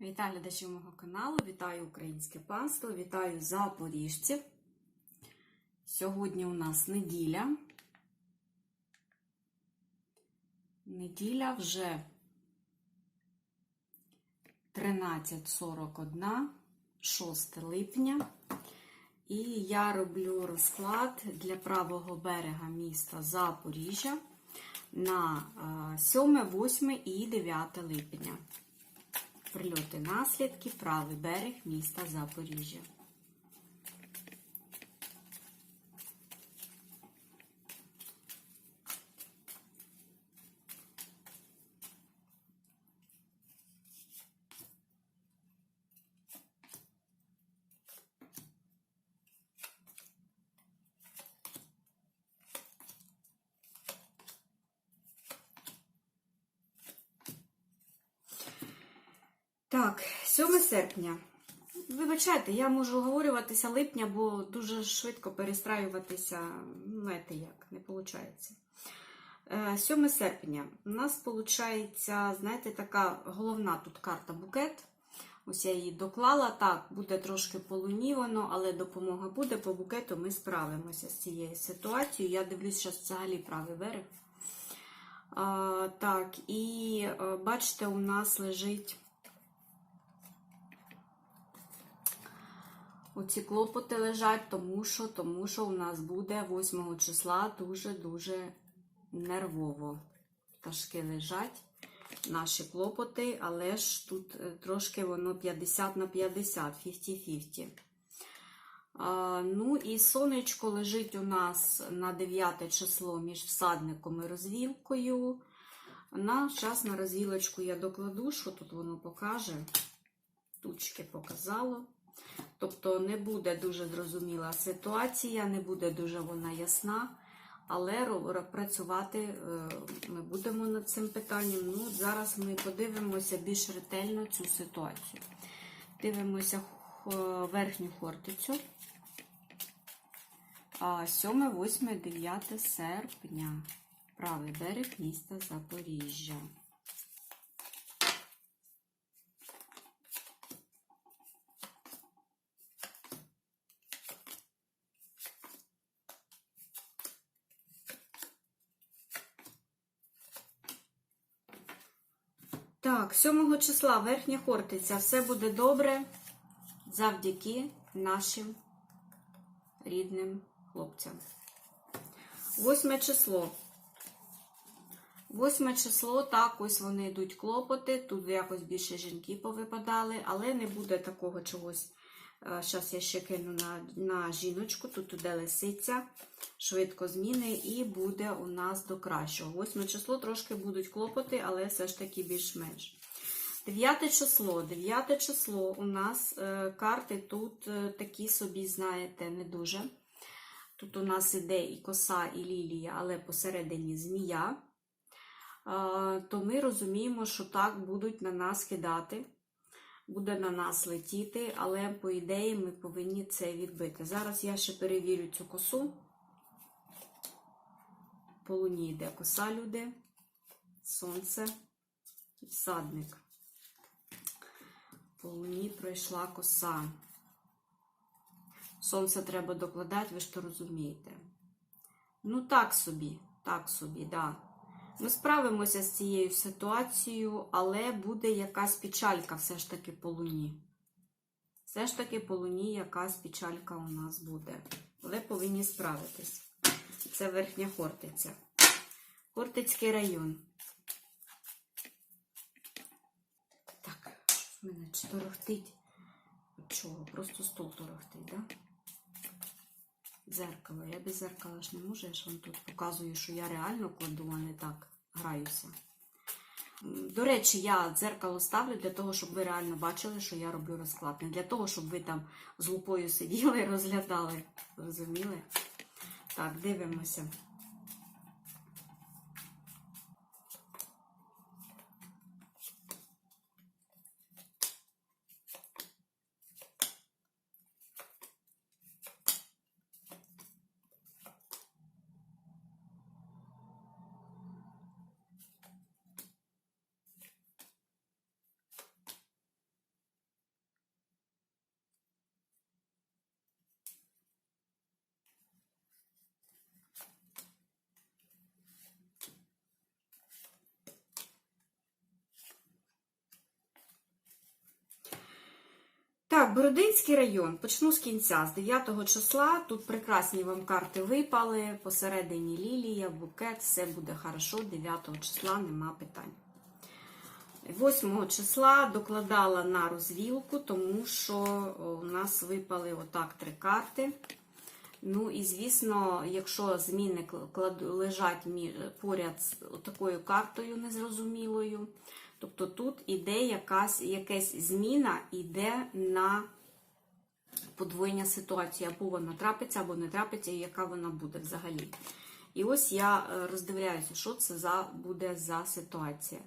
Вітаю глядачів мого каналу, вітаю українське панство, вітаю запоріжців. Сьогодні у нас неділя. Неділя вже 13.41, 6 липня. І я роблю розклад для правого берега міста Запоріжжя на 7, 8 і 9 липня. Прильоти наслідки, правий берег міста Запоріжжя. Так, 7 серпня. Вибачайте, я можу оговорюватися липня, бо дуже швидко перестраюватися, знаєте як, не виходить. 7 серпня. У нас виходить, знаєте, така головна тут карта букет. Ось я її доклала. Так, буде трошки полунівано, але допомога буде. По букету ми справимося з цією ситуацією. Я дивлюсь, зараз взагалі правий берег. А, так, і бачите, у нас лежить. Оці клопоти лежать, тому що, тому що у нас буде 8 числа дуже-дуже нервово. Пташки лежать, наші клопоти, але ж тут е, трошки воно 50 на 50, 50-50. Ну і сонечко лежить у нас на 9 число між всадником і розвілкою. На час на розвілочку я докладу, що тут воно покаже. Тучки показало. Тобто не буде дуже зрозуміла ситуація, не буде дуже вона ясна, але працювати ми будемо над цим питанням. Ну, Зараз ми подивимося більш ретельно цю ситуацію. Дивимося верхню хортицю. 7, 8, 9 серпня. Правий берег міста Запоріжжя. Так, 7 числа верхня хортиця. Все буде добре завдяки нашим рідним хлопцям. 8 число. 8 число, так, ось вони йдуть клопоти. Тут якось більше жінки повипадали, але не буде такого чогось. Зараз я ще кину на на жіночку, тут іде лисиця, швидко зміни, і буде у нас до кращого. 8 число трошки будуть клопоти, але все ж таки більш-менш. 9 число. 9 число у нас е, карти тут е, такі собі, знаєте, не дуже. Тут у нас іде і коса, і лілія, але посередині змія. Е, то ми розуміємо, що так будуть на нас кидати буде на нас летіти, але, по ідеї, ми повинні це відбити. Зараз я ще перевірю цю косу. По луні йде коса люди, сонце і всадник. По луні пройшла коса. Сонце треба докладати, ви ж то розумієте. Ну, так собі, так собі, да. Ми справимося з цією ситуацією, але буде якась печалька все ж таки по луні. Все ж таки по луні якась печалька у нас буде. Але повинні справитись. Це верхня Хортиця. Хортицький район. Так, мене чи торохтить? Чого? Просто стол торохтить, так? Да? Дзеркало. Я без зеркала ж не можу, я ж вам тут показую, що я реально кладу, а не так граюся. До речі, я дзеркало ставлю для того, щоб ви реально бачили, що я роблю розклад. Не для того, щоб ви там з лупою сиділи і розглядали. Розуміли? Так, дивимося. Так, Бородинський район. Почну з кінця, з 9 числа. Тут прекрасні вам карти випали. Посередині лілія, букет, все буде хорошо. 9 числа нема питань. 8 числа докладала на розвілку, тому що у нас випали отак три карти. Ну і звісно, якщо зміни лежать поряд з такою картою незрозумілою, тобто тут іде якась якась зміна, іде на подвоєння ситуації, або вона трапиться, або не трапиться, і яка вона буде взагалі. І ось я е, роздивляюся, що це за буде за ситуація.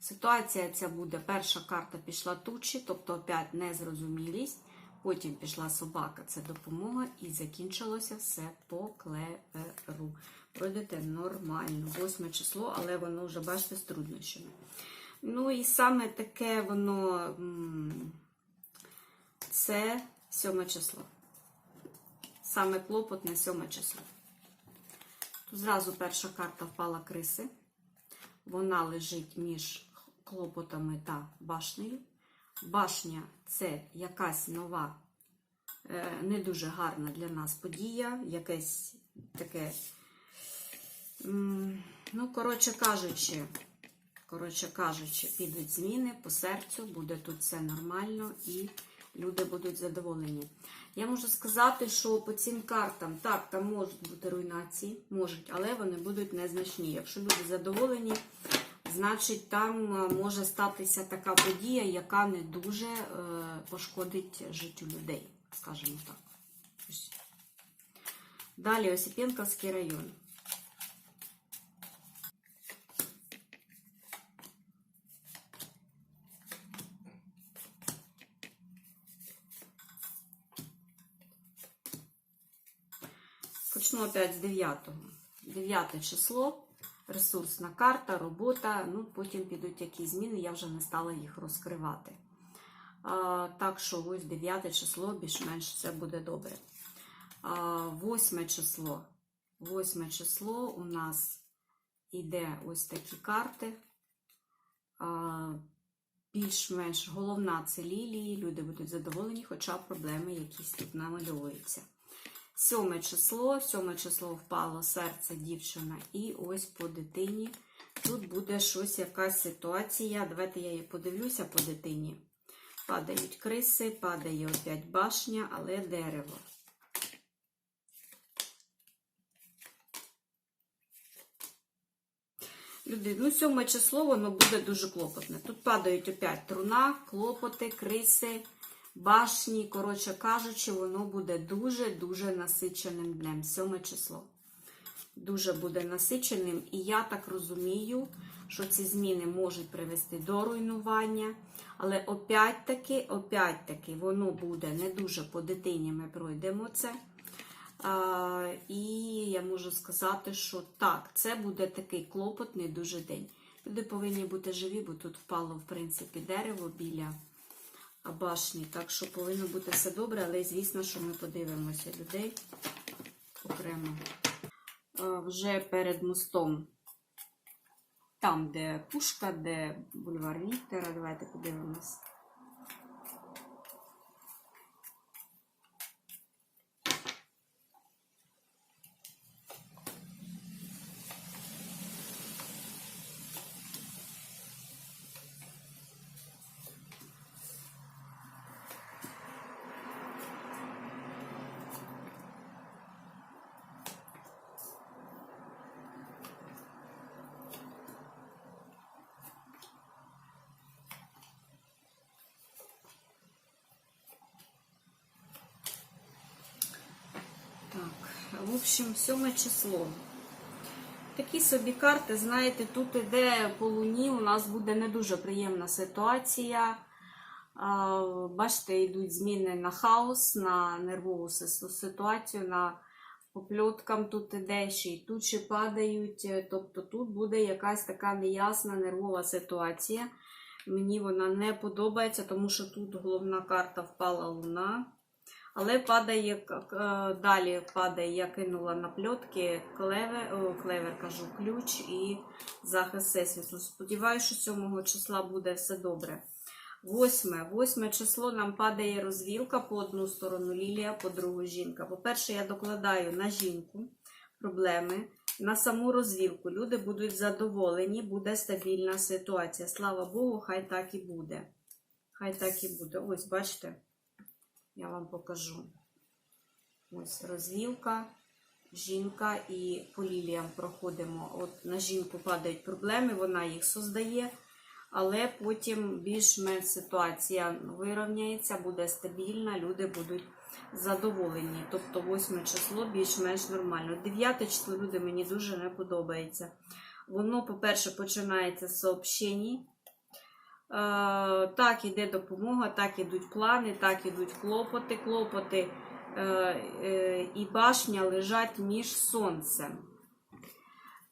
Ситуація ця буде, перша карта пішла тучі, тобто опять незрозумілість. Потім пішла собака, це допомога, і закінчилося все по клеверу. Пройдете нормально, восьме число, але воно вже, бачите, з труднощами. Ну і саме таке воно це сьоме число. Саме клопотне сьоме число. Тут зразу перша карта впала криси. Вона лежить між клопотами та башнею. Башня це якась нова, е, не дуже гарна для нас подія, якесь таке, ну, коротше кажучи, коротше кажучи, підуть зміни по серцю, буде тут все нормально і люди будуть задоволені. Я можу сказати, що по цим картам, так, там можуть бути руйнації, можуть, але вони будуть незначні. Якщо люди задоволені, значить там е, може статися така подія, яка не дуже е, пошкодить життю людей, скажімо так. Далі Осипенковський район. Почну опять з 9. 9 число, ресурсна карта, робота. Ну, потім підуть якісь зміни, я вже не стала їх розкривати. А, так що ось 9 число, більш-менш все буде добре. А, 8 число. 8 число у нас іде ось такі карти. Більш-менш головна це лілії, люди будуть задоволені, хоча проблеми якісь тут намальовуються. Сьоме число, сьоме число впало серце дівчина, і ось по дитині. Тут буде щось, якась ситуація. Давайте я її подивлюся по дитині. Падають криси, падає опять башня, але дерево. Люди, ну, сьоме число, воно буде дуже клопотне. Тут падають опять труна, клопоти, криси, башні. Коротше кажучи, воно буде дуже-дуже насиченим днем. Сьоме число. Дуже буде насиченим. І я так розумію, що ці зміни можуть привести до руйнування. Але опять-таки, опять-таки, воно буде не дуже по дитині, ми пройдемо це. А, і я можу сказати, що так, це буде такий клопотний дуже день. Люди повинні бути живі, бо тут впало, в принципі, дерево біля башні. Так що повинно бути все добре, але звісно, що ми подивимося людей окремо. Вже перед мостом, там, де пушка, де бульвар Віктора. Давайте подивимось. Так, в общем, сьоме число. Такі собі карти, знаєте, тут іде по луні, у нас буде не дуже приємна ситуація. Бачите, йдуть зміни на хаос, на нервову ситуацію, на попльоткам тут іде, ще й тучі падають. Тобто тут буде якась така неясна нервова ситуація. Мені вона не подобається, тому що тут головна карта впала луна. Але падає к- далі падає, я кинула на пльотки клевер, о, клевер кажу, ключ і захист всесвіту. Сподіваюся, що 7 числа буде все добре. Восьме. Восьме число нам падає розвілка по одну сторону лілія, по другу жінка. По-перше, я докладаю на жінку проблеми, на саму розвілку. Люди будуть задоволені, буде стабільна ситуація. Слава Богу, хай так і буде. Хай так і буде. Ось, бачите, я вам покажу. Ось розвілка, жінка і по ліліям проходимо. От на жінку падають проблеми, вона їх создає, але потім більш-менш ситуація вирівняється, буде стабільна, люди будуть задоволені. Тобто 8 число більш-менш нормально. 9 число люди мені дуже не подобається. Воно, по-перше, починається з сообщень. Е, Так, іде допомога, так ідуть плани, так ідуть клопоти. Клопоти е, е, і башня лежать між сонцем.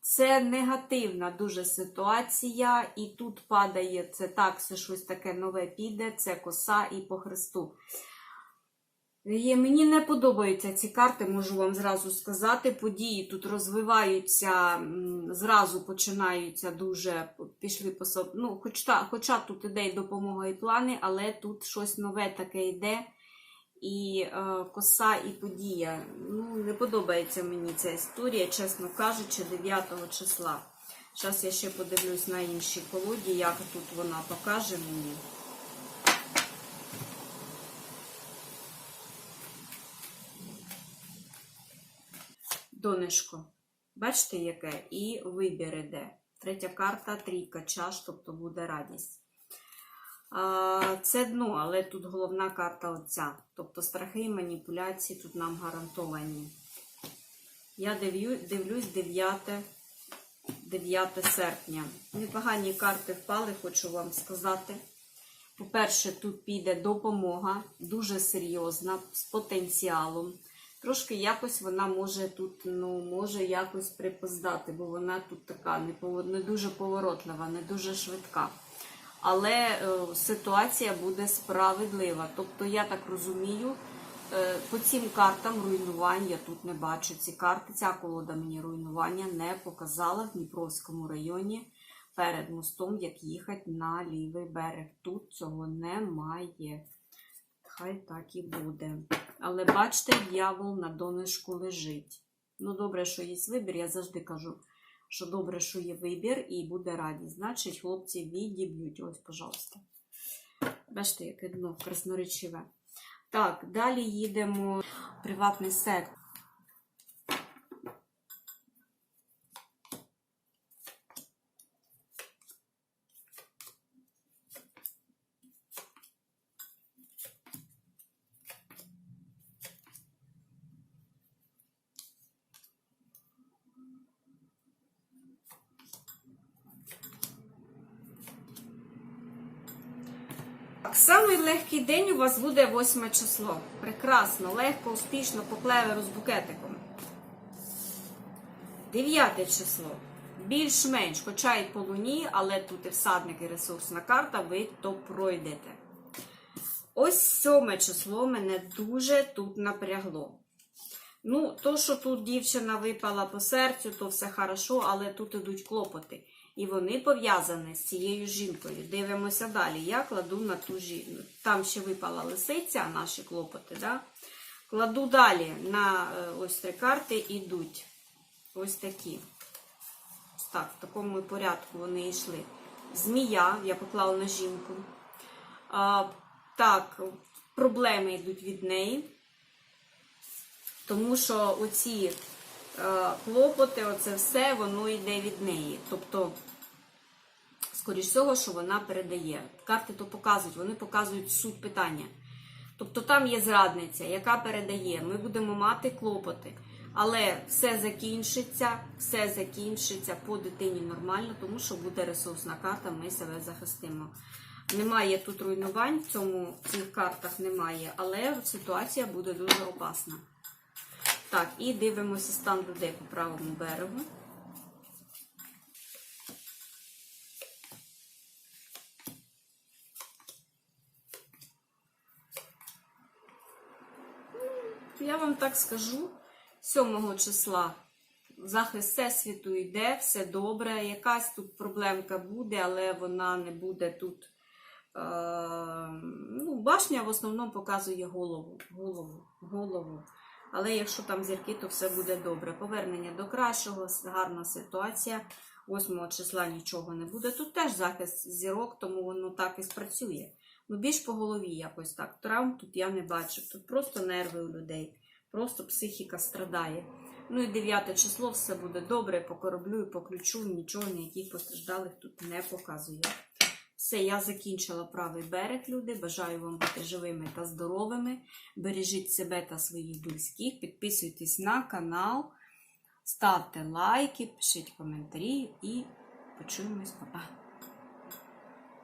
Це негативна дуже ситуація, і тут падає це так, це щось таке нове піде, це коса і по хресту. Є, мені не подобаються ці карти, можу вам зразу сказати. Події тут розвиваються, зразу починаються дуже пішли по Ну, хоч та, хоча тут іде і допомога і плани, але тут щось нове таке йде. І е, коса, і подія. Ну, не подобається мені ця історія, чесно кажучи, 9 числа. Зараз я ще подивлюсь на іншій колоді, як тут вона покаже мені. Донечко. Бачите, яке? І вибір іде. Третя карта, трійка чаш, тобто буде радість. Це дно, але тут головна карта оця. Тобто страхи і маніпуляції тут нам гарантовані. Я дивлю, дивлюсь 9, 9 серпня. Непогані карти впали, хочу вам сказати. По-перше, тут піде допомога, дуже серйозна, з потенціалом. Трошки якось вона може тут, ну, може якось припоздати, бо вона тут така не, не дуже поворотлива, не дуже швидка. Але е, ситуація буде справедлива. Тобто, я так розумію, е, по цим картам руйнувань я тут не бачу. Ці карти, ця колода мені руйнування не показала в Дніпровському районі перед мостом, як їхати на лівий берег. Тут цього немає. Хай так і буде. Але бачите, дьявол на донышку лежить. Ну, добре, що є вибір, я завжди кажу, що добре, що є вибір, і буде радість. Значить, хлопці відіб'ють. Ось, пожалуйста. Бачите, яке дно красноречиве. Так, далі їдемо в приватний сектор. Так, самий легкий день у вас буде 8 число. Прекрасно, легко, успішно, по клеверу з букетиком. 9 число. Більш-менш, хоча і по луні, але тут і всадник, і ресурсна карта, ви то пройдете. Ось 7 число мене дуже тут напрягло. Ну, то, що тут дівчина випала по серцю, то все хорошо, але тут ідуть клопоти. І вони пов'язані з цією жінкою. Дивимося далі. Я кладу на ту жінку. Там ще випала лисиця, наші клопоти. Да? Кладу далі на е, ось три карти ідуть. Ось такі. Так, в такому порядку вони йшли. Змія, я поклала на жінку. А, так, проблеми йдуть від неї. Тому що оці е, клопоти, оце все, воно йде від неї. Тобто, скоріш всього, що вона передає. Карти то показують, вони показують суть питання. Тобто там є зрадниця, яка передає. Ми будемо мати клопоти. Але все закінчиться, все закінчиться по дитині нормально, тому що буде ресурсна карта, ми себе захистимо. Немає тут руйнувань, в цьому в цих картах немає, але ситуація буде дуже опасна. Так, і дивимося стан людей по правому берегу. Я вам так скажу, 7 числа захист всесвіту йде, все добре. Якась тут проблемка буде, але вона не буде тут ну, башня в основному показує голову, голову, голову. Але якщо там зірки, то все буде добре. Повернення до кращого, гарна ситуація. 8 числа нічого не буде. Тут теж захист зірок, тому воно так і спрацює. Ну, більш по голові якось так. Травм тут я не бачу. Тут просто нерви у людей, просто психіка страдає. Ну і 9 число все буде добре, по кораблю і по ключу нічого, ніяких постраждалих тут не показує. Все, я закінчила правий берег, люди. Бажаю вам бути живими та здоровими. Бережіть себе та своїх близьких. Підписуйтесь на канал, ставте лайки, пишіть коментарі і почуємось, Па-па.